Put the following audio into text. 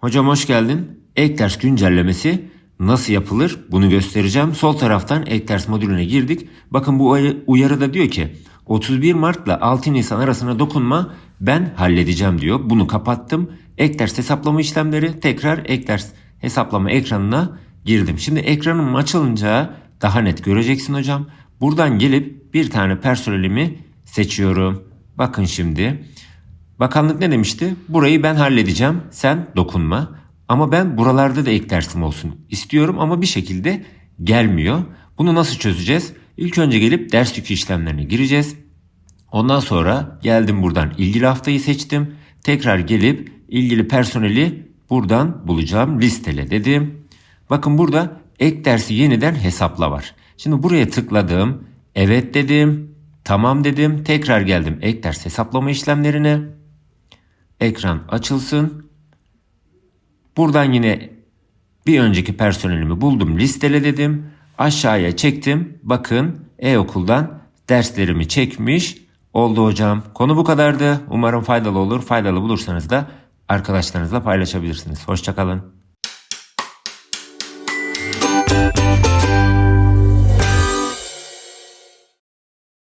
Hocam hoş geldin. Ek ders güncellemesi nasıl yapılır bunu göstereceğim. Sol taraftan ek ders modülüne girdik. Bakın bu uy- uyarıda diyor ki 31 Mart ile 6 Nisan arasına dokunma ben halledeceğim diyor. Bunu kapattım. Ek ders hesaplama işlemleri tekrar ek ders hesaplama ekranına girdim. Şimdi ekranım açılınca daha net göreceksin hocam. Buradan gelip bir tane personelimi seçiyorum. Bakın şimdi. Bakanlık ne demişti? Burayı ben halledeceğim. Sen dokunma. Ama ben buralarda da ek dersim olsun istiyorum ama bir şekilde gelmiyor. Bunu nasıl çözeceğiz? İlk önce gelip ders yükü işlemlerine gireceğiz. Ondan sonra geldim buradan ilgili haftayı seçtim. Tekrar gelip ilgili personeli buradan bulacağım. Listele dedim. Bakın burada ek dersi yeniden hesapla var. Şimdi buraya tıkladım. Evet dedim. Tamam dedim. Tekrar geldim ek ders hesaplama işlemlerine. Ekran açılsın. Buradan yine bir önceki personelimi buldum listele dedim. Aşağıya çektim. Bakın e-okuldan derslerimi çekmiş oldu hocam. Konu bu kadardı. Umarım faydalı olur. Faydalı bulursanız da arkadaşlarınızla paylaşabilirsiniz. Hoşçakalın.